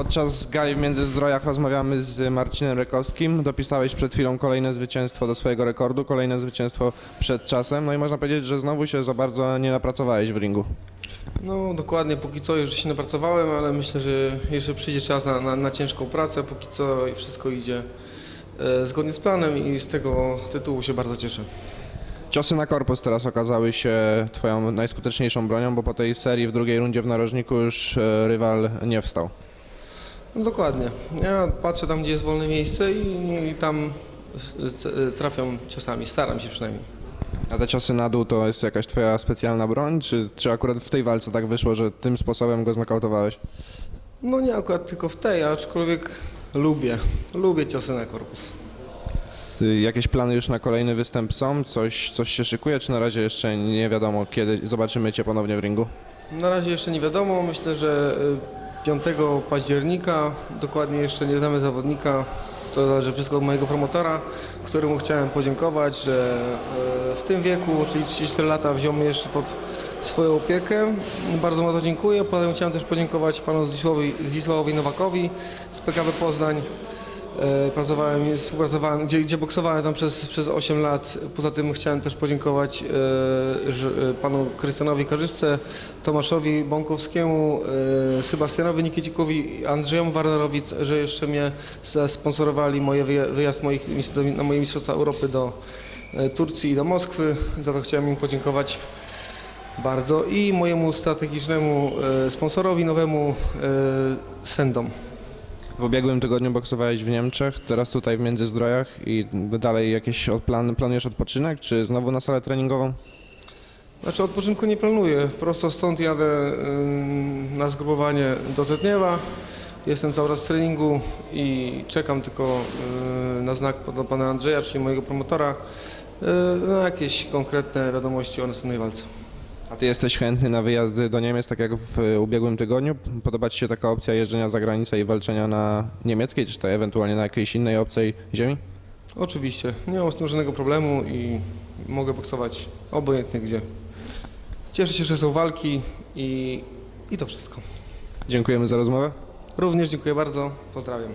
Podczas gali w Międzyzdrojach rozmawiamy z Marcinem Rekowskim. Dopisałeś przed chwilą kolejne zwycięstwo do swojego rekordu, kolejne zwycięstwo przed czasem. No i można powiedzieć, że znowu się za bardzo nie napracowałeś w ringu. No dokładnie, póki co już się napracowałem, ale myślę, że jeszcze przyjdzie czas na, na, na ciężką pracę. Póki co wszystko idzie e, zgodnie z planem i z tego tytułu się bardzo cieszę. Ciosy na korpus teraz okazały się twoją najskuteczniejszą bronią, bo po tej serii w drugiej rundzie w narożniku już e, rywal nie wstał. No dokładnie. Ja patrzę tam, gdzie jest wolne miejsce i, i tam trafiam ciosami, staram się przynajmniej. A te ciosy na dół to jest jakaś twoja specjalna broń, czy, czy akurat w tej walce tak wyszło, że tym sposobem go znokautowałeś? No nie akurat tylko w tej, aczkolwiek lubię, lubię ciosy na korpus. Ty, Jakieś plany już na kolejny występ są? Coś, coś się szykuje, czy na razie jeszcze nie wiadomo, kiedy zobaczymy cię ponownie w ringu? Na razie jeszcze nie wiadomo. Myślę, że y, 5 października, dokładnie jeszcze nie znamy zawodnika. To zależy wszystko od mojego promotora, któremu chciałem podziękować, że y, w tym wieku, czyli 34 lata, wziął mnie jeszcze pod swoją opiekę. Bardzo mu to dziękuję. Potem chciałem też podziękować panu Zdzisławowi, Zdzisławowi Nowakowi z PKW Poznań. E, Pracowałem, współpracowałem, gdzie, gdzie boksowałem tam przez, przez 8 lat. Poza tym chciałem też podziękować e, e, panu Krystianowi Karzysce, Tomaszowi Bąkowskiemu, e, Sebastianowi Nikiecikowi, Andrzejowi Warnerowi, że jeszcze mnie sponsorowali moje wyja- wyjazd moich, na moje Mistrzostwa Europy do e, Turcji i do Moskwy. Za to chciałem im podziękować bardzo i mojemu strategicznemu sponsorowi nowemu e, Sendom. W ubiegłym tygodniu boksowałeś w Niemczech, teraz tutaj w Międzyzdrojach i dalej jakieś od- plan, planujesz odpoczynek, czy znowu na salę treningową? Znaczy odpoczynku nie planuję. Prosto stąd jadę ym, na zgrupowanie do Zetniewa. Jestem cały czas w treningu i czekam tylko y, na znak do pana Andrzeja, czyli mojego promotora, y, na jakieś konkretne wiadomości o następnej walce. A ty jesteś chętny na wyjazdy do Niemiec, tak jak w ubiegłym tygodniu? Podoba ci się taka opcja jeżdżenia za granicę i walczenia na niemieckiej, czy to ewentualnie na jakiejś innej obcej ziemi? Oczywiście, nie mam z tym żadnego problemu i mogę boksować obojętnie gdzie. Cieszę się, że są walki i, i to wszystko. Dziękujemy za rozmowę. Również dziękuję bardzo, pozdrawiam.